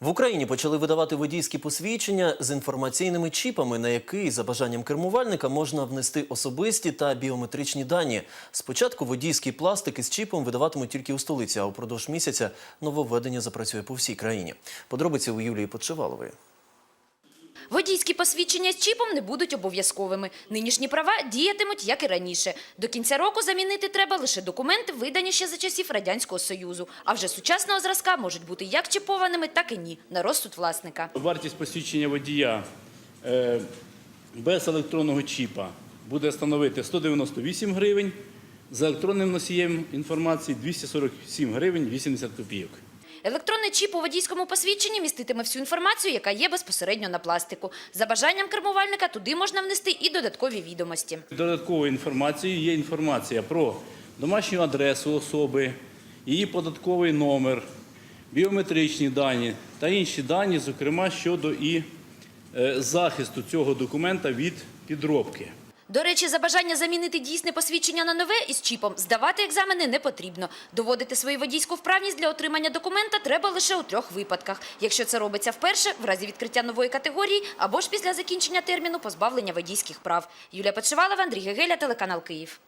В Україні почали видавати водійські посвідчення з інформаційними чіпами, на який за бажанням кермувальника можна внести особисті та біометричні дані. Спочатку водійський пластик із чіпом видаватимуть тільки у столиці, а упродовж місяця нововведення запрацює по всій країні. Подробиці у Юлії Подшивалової. Водійські посвідчення з чіпом не будуть обов'язковими. Нинішні права діятимуть, як і раніше. До кінця року замінити треба лише документи, видані ще за часів Радянського Союзу. А вже сучасного зразка можуть бути як чіпованими, так і ні, на розсуд власника. Вартість посвідчення водія е, без електронного чіпа буде становити 198 гривень, з електронним носієм інформації 247 гривень 80 копійок. Електронний чіп у водійському посвідченні міститиме всю інформацію, яка є безпосередньо на пластику. За бажанням кермувальника туди можна внести і додаткові відомості. Додатковою інформацією є інформація про домашню адресу особи, її податковий номер, біометричні дані та інші дані, зокрема щодо і е, захисту цього документа від підробки. До речі, за бажання замінити дійсне посвідчення на нове із чіпом здавати екзамени не потрібно. Доводити свою водійську вправність для отримання документа треба лише у трьох випадках. Якщо це робиться вперше, в разі відкриття нової категорії або ж після закінчення терміну позбавлення водійських прав. Юлія Подшивалова, Андрій Гегеля, телеканал Київ.